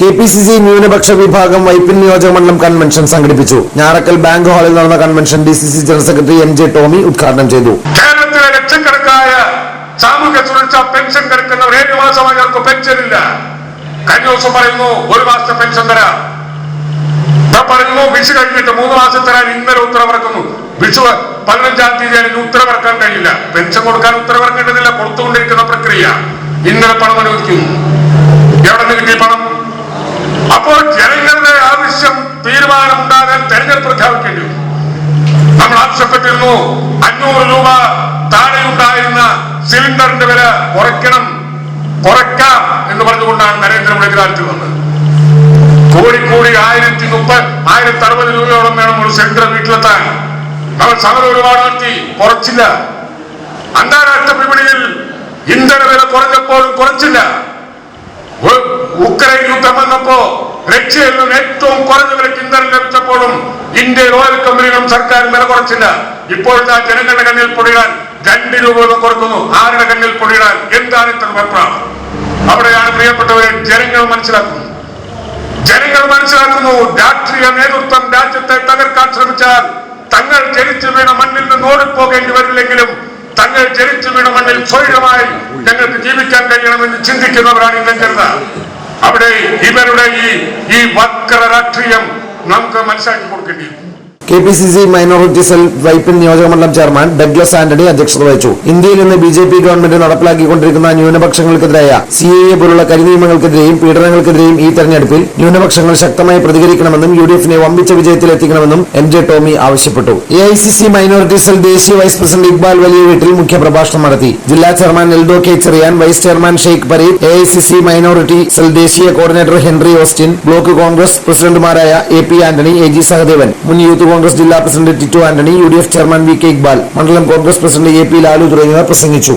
K P C C ന്യൂനപക്ഷ വിഭാഗം വൈപ്പിൻ നിയോജക മണ്ഡലം കൺവെൻഷൻ സംഘടിപ്പിച്ചു. ഞാറക്കൽ ബാങ്ക് ഹാളിൽ നടന്ന convention D C C general secretary M J Tomy ഉദ്ഘാടനം ചെയ്തു. കേരളത്തിലെ ലക്ഷക്കണക്കായ സാമൂഹ്യ സുരക്ഷാ പെൻഷൻ കിടക്കുന്നവർ ഏഴ് മാസമായി അവർക്ക് പെൻഷൻ ഇല്ല. കഴിഞ്ഞ ദിവസം പറയുന്നു ഒരു മാസത്തെ പെൻഷൻ തരാം. പറയുന്നു വിഷു കഴിഞ്ഞിട്ട് മൂന്ന് മാസം തരാൻ ഇന്നലെ ഉത്തരവിറക്കുന്നു. വിഷു പതിനഞ്ചാം തീയതി ഇനി ഉത്തരവിറക്കാൻ കഴിയില്ല. പെൻഷൻ കൊടുക്കാൻ ഉത്തരവിറക്കേണ്ടതില്ല കൊടുത്തുകൊണ്ടിരിക്കുന്ന പ്രക്രിയ. ഇന്നലെ പണം അനുവദിക്കുന്നു. ആവശ്യപ്പെട്ടിരുന്നു. അഞ്ഞൂറ് രൂപ താഴെയുണ്ടായിരുന്ന സിലിണ്ടറിന്റെ വില കുറയ്ക്കണം കുറയ്ക്കാം എന്ന് പറഞ്ഞുകൊണ്ടാണ് നരേന്ദ്രമോദി കാലത്ത് വന്നത്. കോഴിക്കോടി ആയിരത്തി മുപ്പത് ആയിരത്തി അറുപത് രൂപയോളം വേണം ഒരു സിലിണ്ടർ വീട്ടിലെത്താൻ. നമ്മൾ സമരം ഒരുപാട് നടത്തി കുറച്ചില്ല. അന്താരാഷ്ട്ര വിപണിയിൽ ഇന്ധന വില കുറഞ്ഞപ്പോഴും കുറച്ചില്ല. റഷ്യയിൽ ഏറ്റവും കുറഞ്ഞ വിലയ്ക്ക് ഇന്ധനം ലഭിച്ചപ്പോഴും ഇന്ത്യയിൽ ഓയിൽ കമ്പനികളും സർക്കാരും വില കുറച്ചില്ല. ഇപ്പോഴത്തെ ആ ജനങ്ങളുടെ കണ്ണിൽ പൊടിയാൻ രണ്ട് രൂപ കൊടുക്കുന്നു. ആരുടെ കണ്ണിൽ പൊടിയിടാൻ എന്താണ് ഇത്ര വെപ്രാളം അവിടെയാണ് പ്രിയപ്പെട്ടവരെ ജനങ്ങൾ മനസ്സിലാക്കുന്നത് ജനങ്ങൾ മനസ്സിലാക്കുന്നു. രാഷ്ട്രീയ നേതൃത്വം രാജ്യത്തെ തകർക്കാൻ ശ്രമിച്ചാൽ തങ്ങൾ ജനിച്ചു വീണ മണ്ണിൽ നിന്ന് ഓടിപ്പോകേണ്ടി വരില്ലെങ്കിലും തങ്ങൾ ജനിച്ചു വീണ മണ്ണിൽ സ്വൈരമായി ഞങ്ങൾക്ക് ജീവിക്കാൻ കഴിയണമെന്ന് ചിന്തിക്കുന്നവരാണ് ഇന്നും ജനത. അവിടെ ഇവരുടെ ഈ ഈ വക്ര രാഷ്ട്രീയം നമുക്ക് മനസ്സിലാക്കി കൊടുക്കേണ്ടിയിരിക്കുന്നു K P C C minority cell Vypin നിയോജക മണ്ഡലം ചെയർമാൻ ഡഗ്ലസ് ആന്റണി അധ്യക്ഷത വഹിച്ചു. ഇന്ത്യയിൽ നിന്ന് ബി ജെ പി ഗവൺമെന്റ് നടപ്പിലാക്കിക്കൊണ്ടിരിക്കുന്ന ന്യൂനപക്ഷങ്ങൾക്കെതിരായ സി എ പോലുള്ള കരിനിയമങ്ങൾക്കെതിരെയും പീഡനങ്ങൾക്കെതിരെയും ഈ തെരഞ്ഞെടുപ്പിൽ ന്യൂനപക്ഷങ്ങൾ ശക്തമായി പ്രതികരിക്കണമെന്നും യു ഡി എഫിനെ വമ്പിച്ച വിജയത്തിലെത്തിക്കണമെന്നും എം ജെ ടോമി ആവശ്യപ്പെട്ടു. A I C C minority cell ദേശീയ വൈസ് പ്രസിഡന്റ് ഇക്ബാൽ വലിയ വീട്ടിൽ മുഖ്യപ്രഭാഷണം നടത്തി. ജില്ലാ chairman Eldho K Cherian vice chairman Sheikh Pareed A I C C minority cell ദേശീയ coordinator Henry Austin block Congress പ്രസിഡന്റുമാരായ A P Antony A G Sahadevan മുൻ youth Congress ജില്ലാ president Tittu Antony U chairman V K Iqbal മണ്ഡലം Congress president A P Lalu തുടങ്ങിയവർ പ്രസംഗിച്ചു.